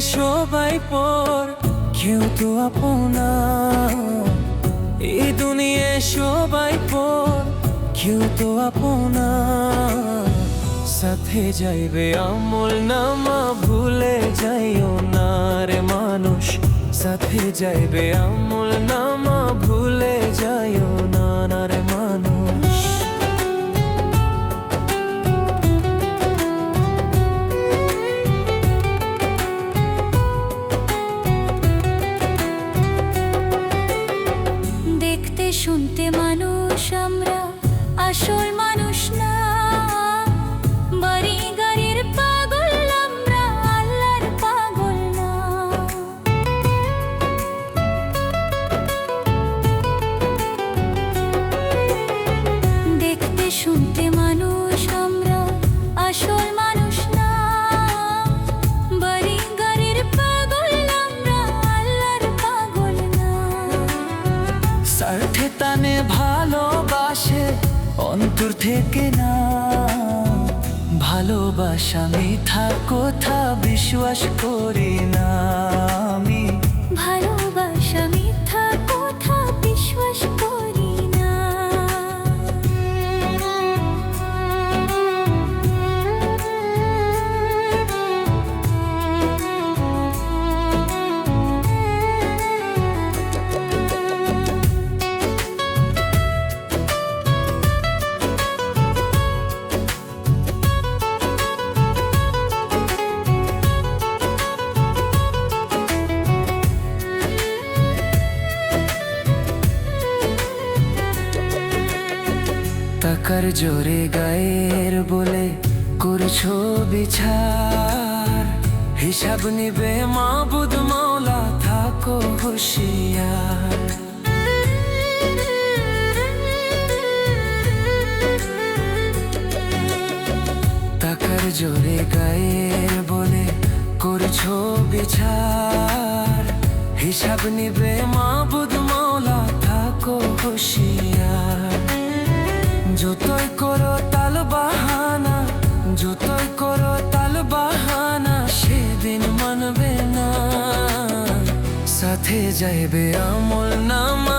সবাই পর, কেউ তো আপনা। এই দুনিয়ায় সবাই পর, কেউ তো আপনা। সাথে যাইবে আমল নামা, ভুলে যাইও না রে মানুষ। সাথে যাইবে আমল নামা, ভুলে যাইও জোরে গায়ের বলে করছ বিচার। হিসাব নিবে মাবুদ মাওলা, থাকো হুশিয়ার। টাকার জোরে গায়ের বলে করছ বিচার। হিসাব নিবে মাবুদ মাওলা, থাকো হুশিয়ার। যাইবে আমল নামা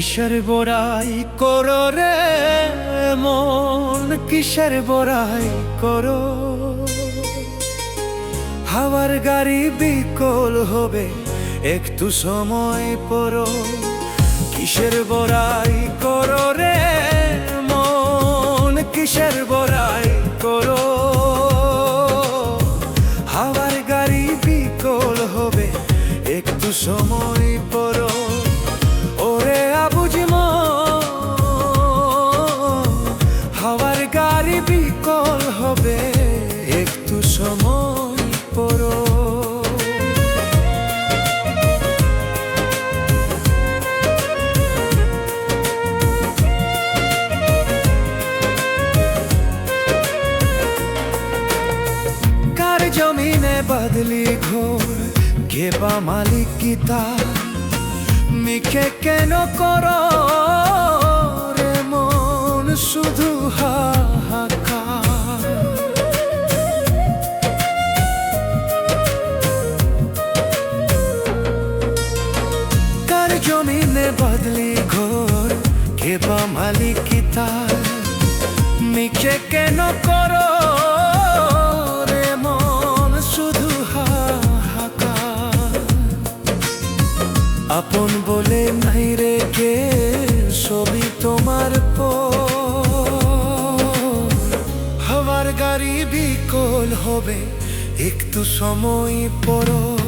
কিসের বড়াই করো রে মন? কিসের বড়াই করো? হাওয়ার গাড়ি বিকল হবে, একটু সময় পরো কিসের বড়াই করো রে মন? কিসের বড়াই করো? হাওয়ার গাড়ি বিকল হবে, একটু সময় পরো মালিক গীতা, মিখে কেন কর রে মন শুধু হাহাকার? কার জমিনে বদলি ঘোর মালিক তার মিখে কেন করো পো হওয়ার গাড়ি বিকল হবে একটু সময় পড়ো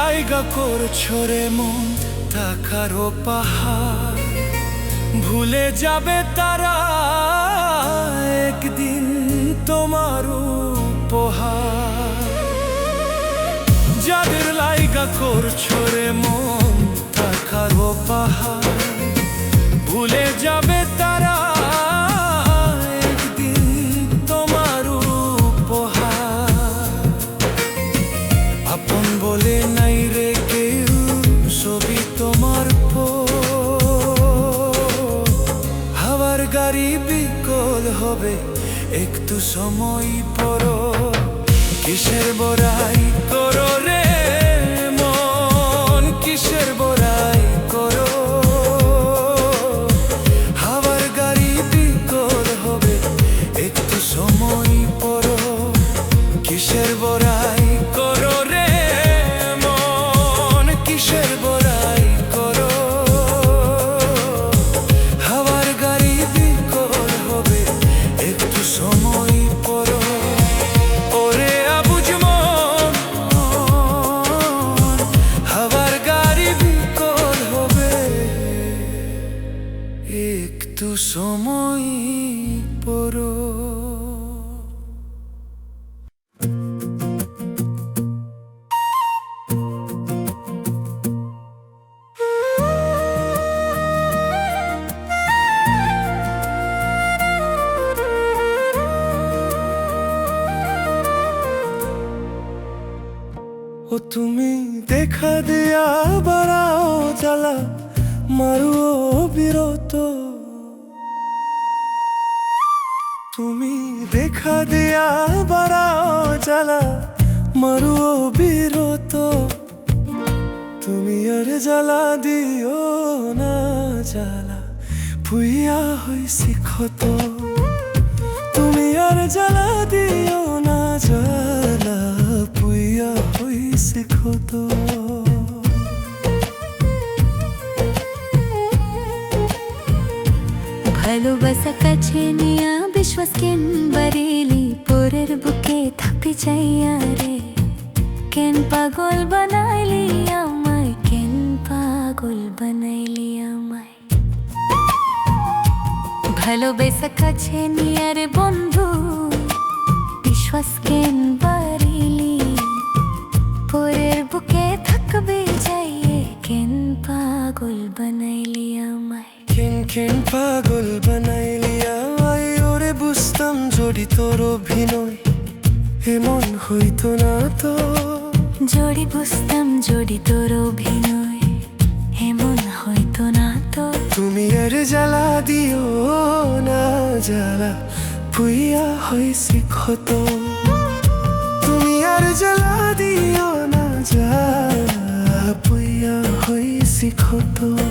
লাইগা করছ রে মন টাকারও পাহাড়। ভুলে যাবে তারা একদিন তোমার উপহার। যাদের লাইগা করছ রে মন টাকারও পাহাড়। ভুলে যাবে হবে একটু সময় পরো। কিসের বড়াই করো? মারো বিরত তুমি দেখা দেয়া বাড়াও জ্বালা মারো বিরত তুমি আর জ্বালা দিও না জ্বালা, ভুইয়া হইছি ক্ষত। তুমি আর জ্বালা দিও না জ্বালা পুইয়া হইছে ক্ষত। ভালোবাসা কাছে নিয়া বিশ্বাস কেন বারেলি পরের বুকে থাপি চাইয়া রে। কেন পাগল বানাইলি আমায়? কেন পাগল বানাইলি আমায়? ভালোবাসা কাছে নিয়া রে বন্ধু, বিশ্বাস কেন বারেলি পরের বুকে থাকবে যাইয়ে কেন পাগল বানাইলি খেন পাগল বানাইলি আমায় ওরে বুঝতাম যদি তোর অভিনয়। এমন হইতো না তো। জড়ি বুঝতাম জড়ি তোর অভিনয়। এমন হয়তো না তো। তুমি আর জ্বালা দিও না জ্বালা পুইয়া হইছি ক্ষত তুমি আর জ্বালা দিও না জ্বালা পুইয়া হইছি ক্ষত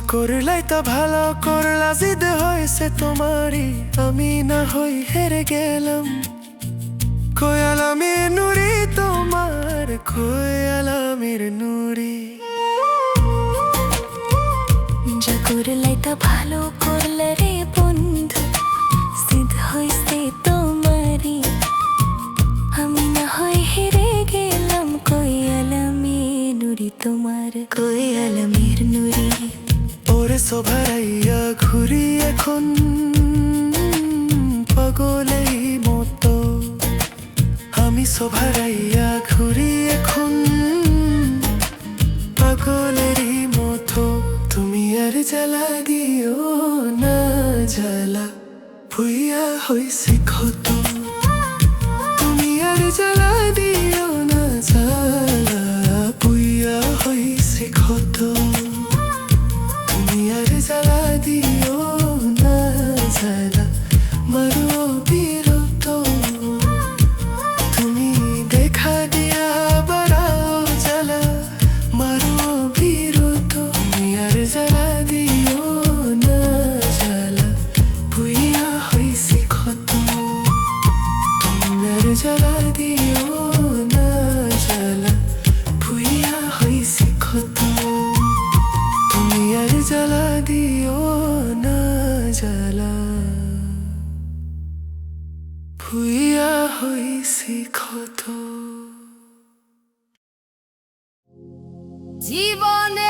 ইচ্ছা করলাই তা ভালো, করলা জিদ হয়েছে তোমারই। আমি না হই হেরে গেলাম। খয়াল আমি নুরি, তোমার খয়াল আমির নুরি। যা করলাই তা ভালো এখন পাগলেই মতো। আমি শোভারাইয়া ঘুরি এখন। পাগলেরই মতো। তুমি আর জ্বালা দিও না, জ্বালা। ভুইয়া হইছে ক্ষত জীবনে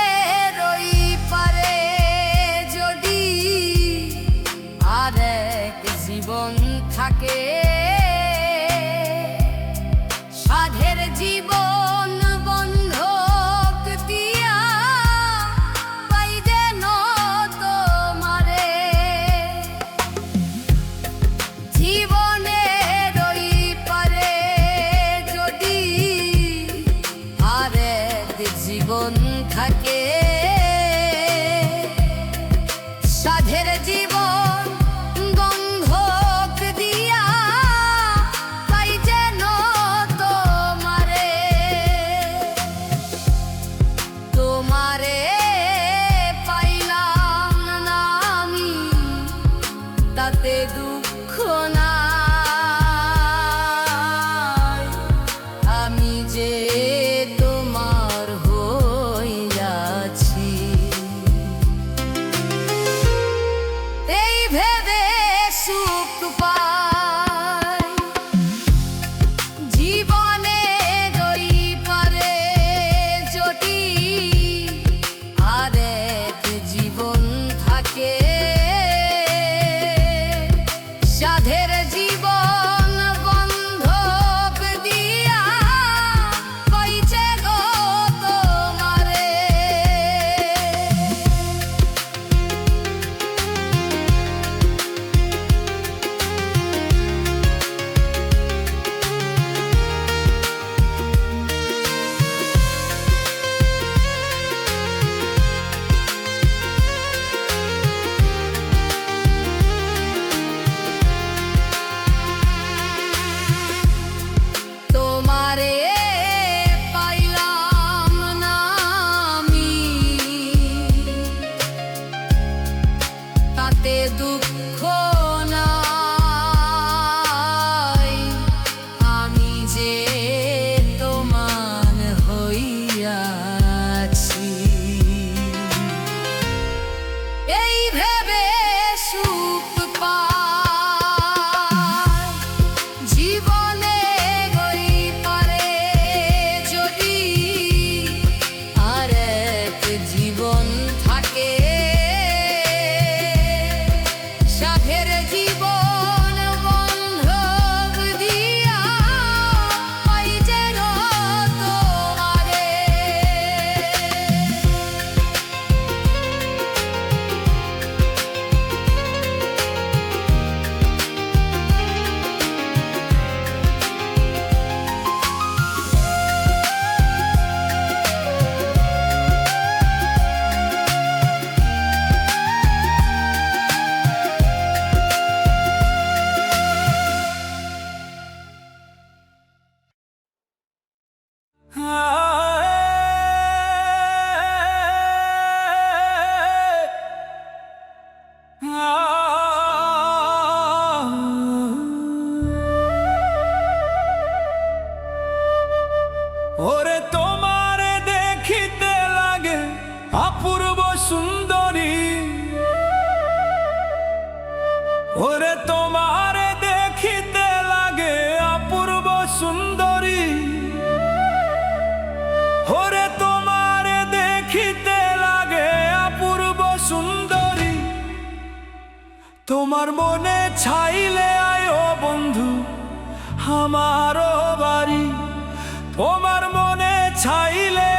চাইলে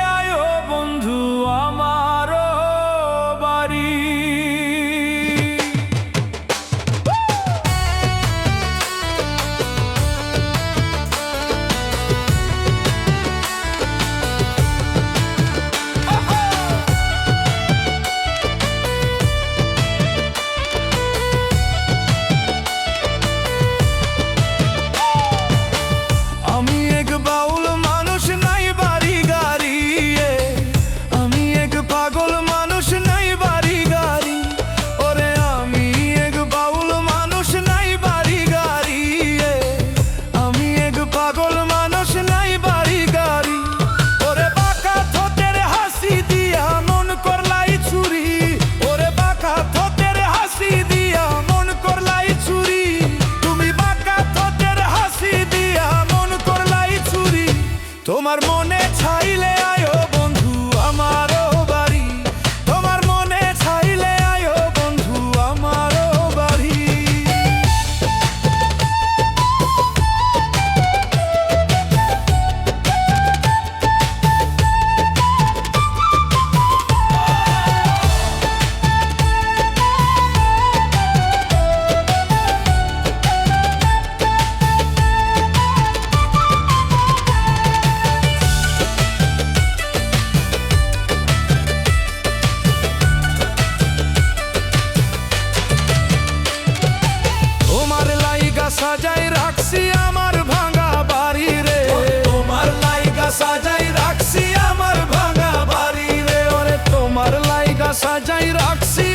See.